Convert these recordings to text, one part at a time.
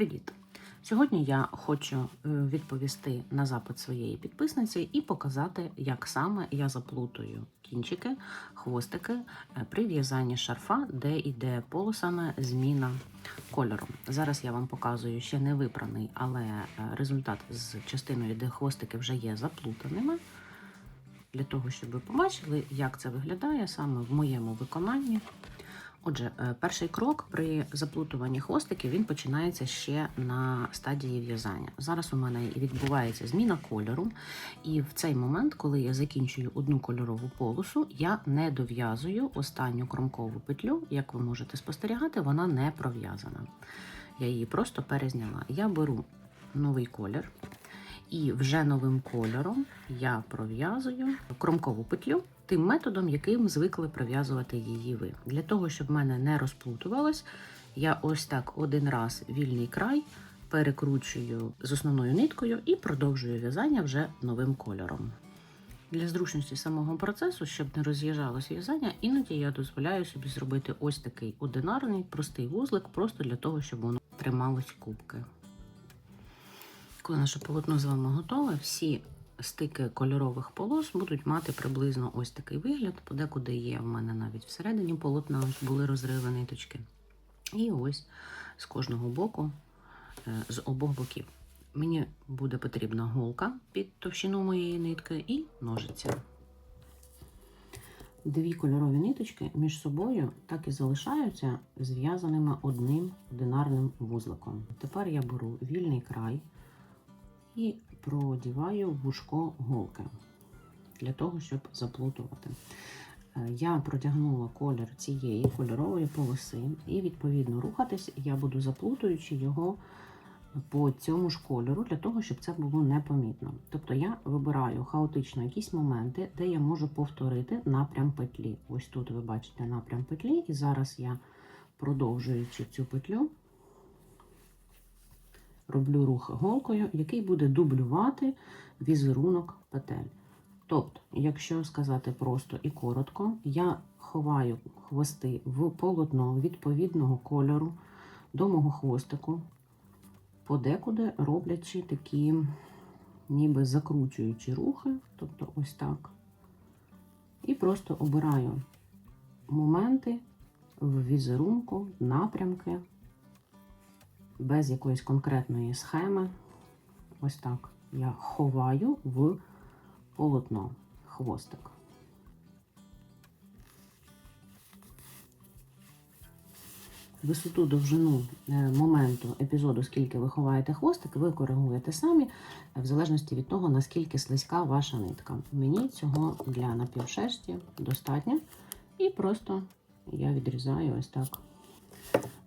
Привіт! Сьогодні я хочу е, відповісти на запит своєї підписниці і показати, як саме я заплутую кінчики, хвостики е, при в'язанні шарфа, де йде полосами зміна кольору. Зараз я вам показую ще не випраний, але е, результат з частиною, де хвостики вже є заплутаними. Для того, щоб ви побачили, як це виглядає саме в моєму виконанні. Отже, е, перший крок при заплутуванні хвостиків він починається ще на стадії в'язання. Зараз у мене відбувається зміна кольору, і в цей момент, коли я закінчую одну кольорову полосу, я не дов'язую останню кромкову петлю. Як ви можете спостерігати, вона не пров'язана. Я її просто перезняла. Я беру новий колір. І вже новим кольором я пров'язую кромкову петлю тим методом, яким звикли пров'язувати її ви. Для того, щоб в мене не розплутувалось, я ось так один раз вільний край перекручую з основною ниткою і продовжую в'язання вже новим кольором. Для зручності самого процесу, щоб не роз'їжджалося в'язання, іноді я дозволяю собі зробити ось такий одинарний, простий вузлик, просто для того, щоб воно трималось кубки. Коли наше полотно з вами готове, всі стики кольорових полос будуть мати приблизно ось такий вигляд. Подекуди є в мене навіть всередині полотна були розриви ниточки. І ось з кожного боку, е, з обох боків. Мені буде потрібна голка під товщину моєї нитки і ножиці. Дві кольорові ниточки між собою так і залишаються зв'язаними одним одинарним вузликом. Тепер я беру вільний край і продіваю вушко голки для того, щоб заплутувати. Е, Я продягнула колір цієї кольорової полоси, і, відповідно, рухатись я буду заплутуючи його по цьому ж кольору, для того, щоб це було непомітно. Тобто я вибираю хаотично якісь моменти, де я можу повторити напрям петлі. Ось тут ви бачите напрям петлі, і зараз я, продовжуючи цю петлю, роблю рух голкою, який буде дублювати візерунок петель. Тобто, якщо сказати просто і коротко, я ховаю хвости в полотно відповідного кольору до мого хвостику, подекуди роблячи такі ніби закручуючі рухи, тобто ось так. І просто обираю моменти в візерунку, напрямки без якоїсь конкретної схеми. Ось так я ховаю в полотно хвостик. Висоту довжину е, моменту епізоду, скільки ви ховаєте хвостик, ви коригуєте самі, в залежності від того, наскільки слизька ваша нитка. Мені цього для напівшерсті достатньо. І просто я відрізаю ось так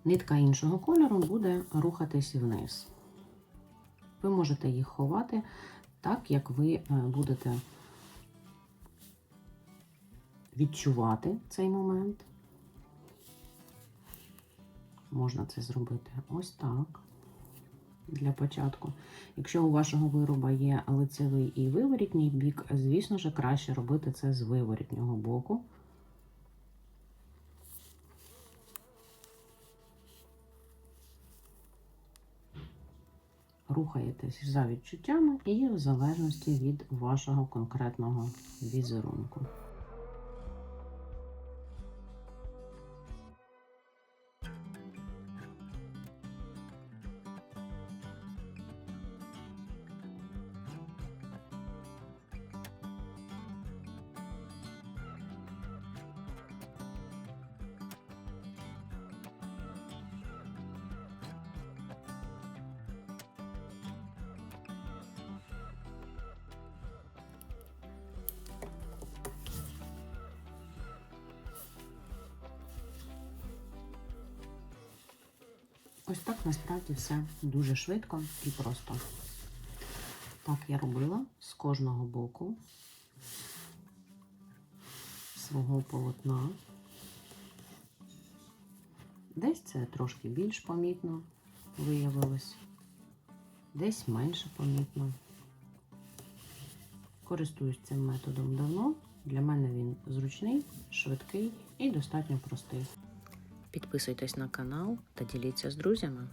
нитка іншого кольору буде рухатись вниз. Ви можете їх ховати так, як ви е, будете відчувати цей момент. Можна це зробити ось так. Для початку. Якщо у вашого вироба є лицевий і виворітній бік, звісно ж, краще робити це з виворітнього боку. Рухаєтесь за відчуттями і в залежності від вашого конкретного візерунку. Ось так насправді все дуже швидко і просто. Так я робила з кожного боку свого полотна. Десь це трошки більш помітно виявилось, десь менше помітно. Користуюсь цим методом давно. Для мене він зручний, швидкий і достатньо простий. Підписуйтесь на канал та діліться з друзями.